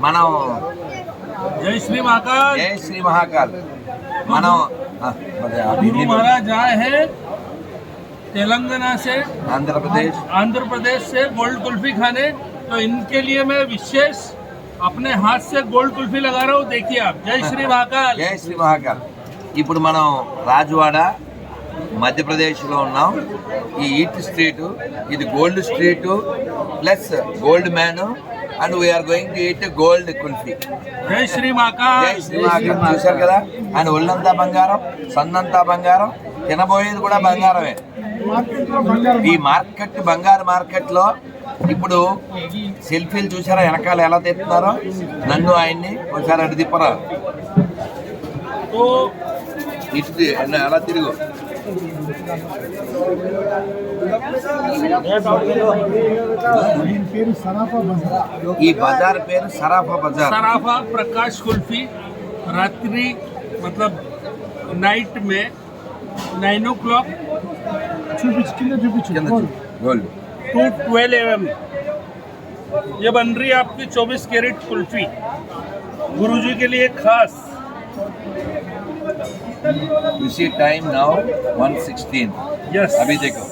మనం जय श्री महाकाल జై శ్రీ మహాకాల్ మనం ఆ, మరి ఆ गुरु హిందీ में- महाराज आए हैं तेलंगाना से ఆంధ్రప్రదేశ్ आंध्र प्रदेश से गोल्ड कुल्फी खाने तो इनके लिए मैं विशेष अपने हाथ से गोल्ड कुल्फी लगा रहा हूँ देखिए आप जय श्री महाकाल జై శ్రీ మహాకాల్ ఇప్పుడు మనం రాజవాడ మధ్యప్రదేశ్లో ఉన్నాం. ఈ ఈట్ స్ట్రీట్ ఇది gold street plus gold man and we are going to eat gold kulfi. జై శ్రీమాక చూశారు కదా? అండ్ ఒళ్ళంతా బంగారం సన్నంతా బంగారం తినబోయేది కూడా బంగారమే. ఈ మార్కెట్ బంగారు మార్కెట్లో ఇప్పుడు సెల్ఫీలు చూసారా? వెనకాల ఎలా తెస్తున్నారో నన్ను ఆయన్ని ఒకసారి అటు ఇస్తే ఎలా తిరుగు. ఇటు తి- అలా తిరుగు ఈ బజార్ పేరు సరాఫా బజార్ सराफा प्रकाश कुल्फी रात्रि मतलब नाइट में नाइन ओ क्लॉक కింద గోల్డ్ टू ट्वेल्व एम ये बन रही है आपकी चौबीस कैरेट कुल्फी गुरुजी के लिए खास you see time now 116 yes अभी देखो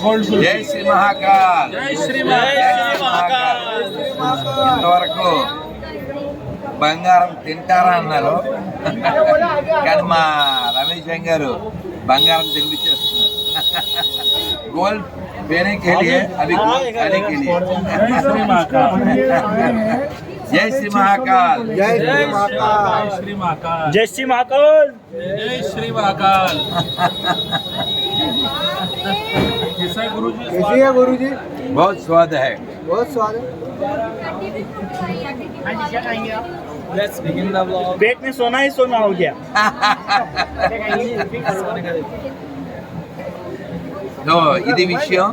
गोल्ड జై శ్రీ మహాకాల్ जय श्री జై శ్రీ మహాకాల్ ఇంతవరకు బంగారం తింటారా అన్నారు కానీ మా రమేష్ అయ్య గారు బంగారం తినిపించేస్తున్నారు గోల్డ్ पीने के लिए अभी गोल्ड खाने के लिए श्री महाकाल जय श्री महाकाल जय श्री महाकाल जय श्री महाकाल जय श्री महाकाल कैसा है गुरु जी कैसी है गुरु जी बहुत स्वाद है बहुत स्वाद है पेट में सोना ही सोना हो गया సో ఇది విషయం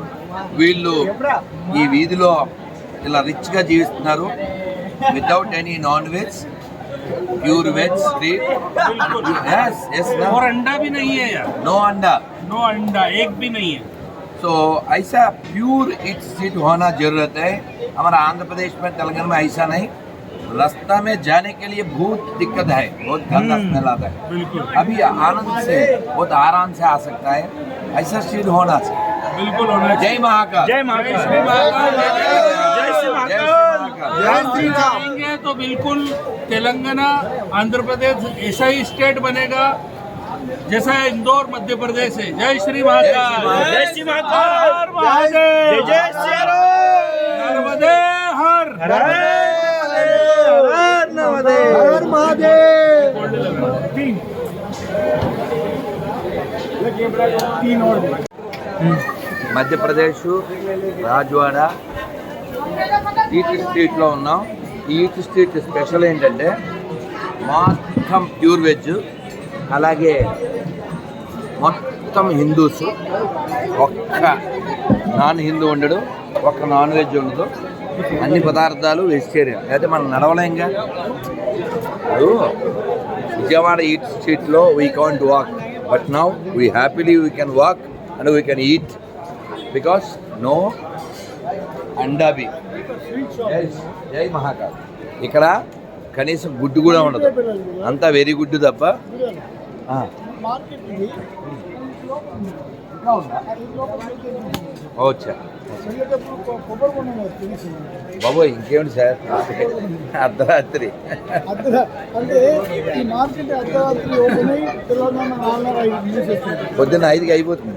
వీళ్ళు ఈ వీధిలో ఇలా రిచ్ గా without any non-veg. Pure veg street yes yes और अंडा भी नहीं है यार। नो अंडा. नो अंडा एक भी नहीं है। तो so, ऐसा प्योर इट स्ट्रीट होना ज़रूरत है। हमारा आंध्र प्रदेश में तेलंगाना में ऐसा नहीं। रास्ता में जाने के लिए बहुत दिक्कत है बहुत गंदा हम्म, स्मेल आता है। अभी आनंद से बहुत आराम से आ सकता है। ऐसा स्ट्रीट होना चाहिए। बिल्कुल होना जय महाकाल। जय महाकाल। हाँ, करेंगे तो बिल्कुल तेलंगाना आंध्र प्रदेश ऐसा ही स्टेट बनेगा। जैसा है इंदौर मध्य प्रदेश है। जय श्री महाकाल। जय श्री महाकाल। महादेव जय श्री हर। हर हर महादेव। तीन और। मध्य प्रदेश राजवाड़ा ఈట్ స్ట్రీట్లో ఉన్నాం. ఈ ఈట్ స్ట్రీట్ స్పెషల్ ఏంటంటే మొత్తం ప్యూర్ వెజ్ అలాగే మొత్తం హిందూస్ ఒక్క నాన్ హిందూ ఉండడు ఒక్క నాన్ వెజ్ ఉండదు. అన్ని పదార్థాలు వెజిటేరియన్ అయితే మనం నడవలేంగా విజయవాడ ఈట్ స్ట్రీట్లో we can't walk but now we happily we can walk and we can eat because no అండాబి జై మహాకాల్ ఇక్కడ కనీసం గుడ్డు కూడా ఉండదు. అంతా వెరీ గుడ్డు తప్ప. ఓ, వచ్చా బాబోయ్ ఇంకేమిటి సార్? అర్ధరాత్రి. పొద్దున్న ఐదుకి అయిపోతుంది.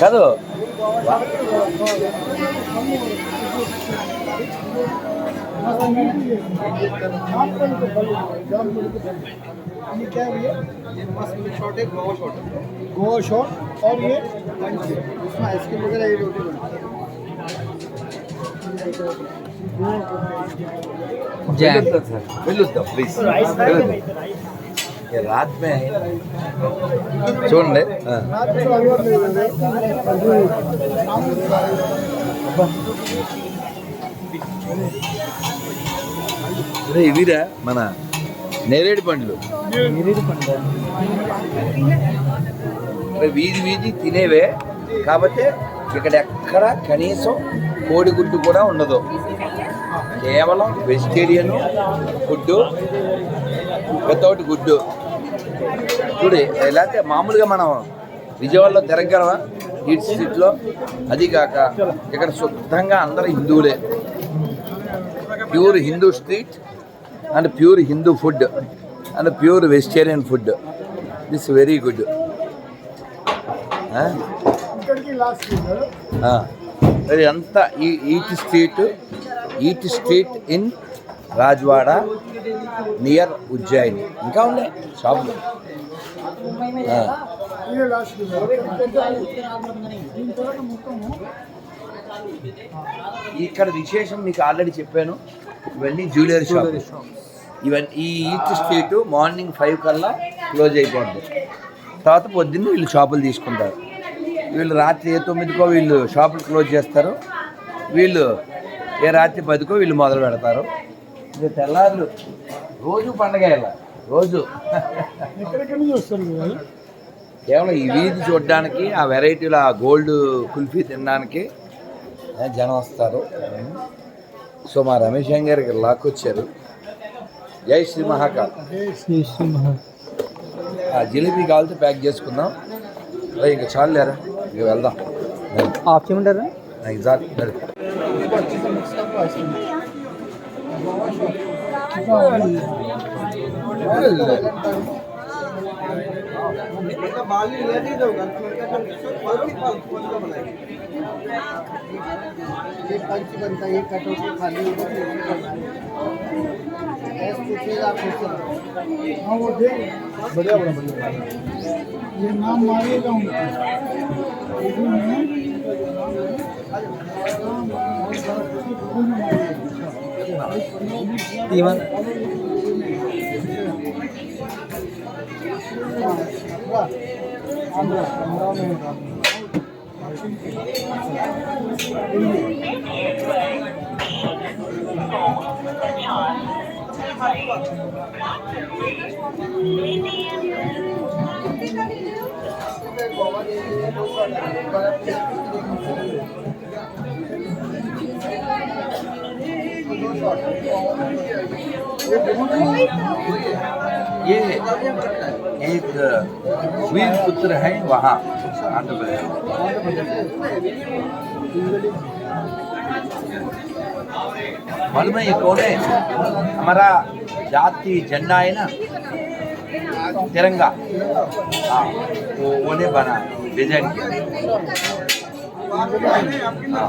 কাদো ये क्या है भैया ये मस्त शॉट है गोवा शॉट गोवा शॉट और ये उसमें आइसक्रीम वगैरह ये रोटी बनती है వెళ్ళొద్దాం ప్లీజ్ వెళ్ళొద్దాం ये रात में చూడండి ఆ. रात को अलवर ले लेंगे नाम అరే ఇవిరా మన నేరేడు పండ్లు అరే వీధి వీధి తినేవే కాకపోతే ఇక్కడ ఎక్కడ కనీసం కోడిగుడ్డు కూడా ఉండదు కేవలం వెజిటేరియన్ ఫుడ్ వితౌట్ గుడ్డు. చూడు లేకపోతే మామూలుగా మనం విజయవాడలో తిరగలవా ఈట్ స్ట్రీట్లో అది కాక ఇక్కడ శుద్ధంగా అందరూ హిందువులే. Pure Hindu street and pure Hindu food and pure vegetarian food. This very good అంతా ఈ eat street eat street in Rajwada near Ujjaini. ఇంకా ఉన్నాయి షాపులు ఇక్కడ విశేషం మీకు ఆల్రెడీ చెప్పాను. ఇవన్నీ జ్యువెలరీ షాప్ ఇవన్నీ ఈ ఈట్ స్ట్రీట్ మార్నింగ్ ఫైవ్ కల్లా క్లోజ్ అయిపోద్ది. తర్వాత పొద్దున్న వీళ్ళు షాపులు తీసుకుంటారు. వీళ్ళు రాత్రి ఏ తొమ్మిదికో వీళ్ళు షాపులు క్లోజ్ చేస్తారు. వీళ్ళు ఏ రాత్రి పదికో వీళ్ళు మొదలు పెడతారు. ఇది తెల్లారులు. రోజు పండగ ఇలా రోజు. కేవలం ఈ వీధి చూడడానికి ఆ వెరైటీల ఆ గోల్డ్ కుల్ఫీ తినడానికి జనం వస్తారు. సో మా రమేష్ గారికి లాక్కొచ్చారు. జై శ్రీ మహాకాల్ ఆ జిలేబీ కావాలితే ప్యాక్ చేసుకుందాం. అరే ఇంకా చాలు లేరా ఇక వెళ్దాం. ఆఫ్ చేయమంటారా ఎగ్జాక్ట్ ये पंच बनता ये कटोरी खाली वो दे बढ़िया बढ़िया ये नाम मारिएगा उनका। 이만. 음. ये एक वीर पुत्र है, वहाँ आंध्र प्रदेश। मालूम है कौन है? हमारा जाति झंडा है ना? तिरंगा। हाँ वो उन्हें बना, डिज़ाइन किया। हाँ।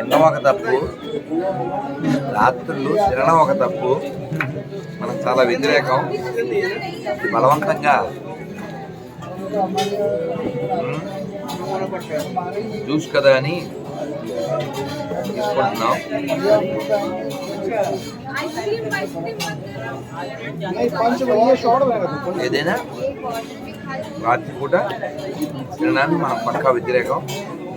ఎన్న ఒక తప్పు రాత్రులు శరణం ఒక తప్పు. మనం చాలా వ్యతిరేకం. బలవంతంగా. చూసు కదా అని తీసుకుంటున్నాం. ఏదైనా రాత్రి పూట తినడానికి మనం పక్కా వ్యతిరేకం.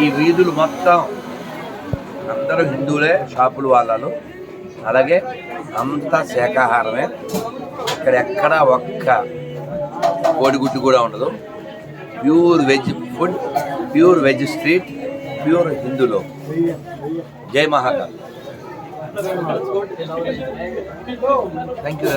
ఈ వీధులు మొత్తం అందరూ హిందువులే షాపులు వాళ్ళను అలాగే అంతా శాకాహారమే ఇక్కడ ఎక్కడ ఒక్క కోడిగుడ్డు కూడా ఉండదు. Pure veg food pure veg street pure హిందులో. జై Thank you.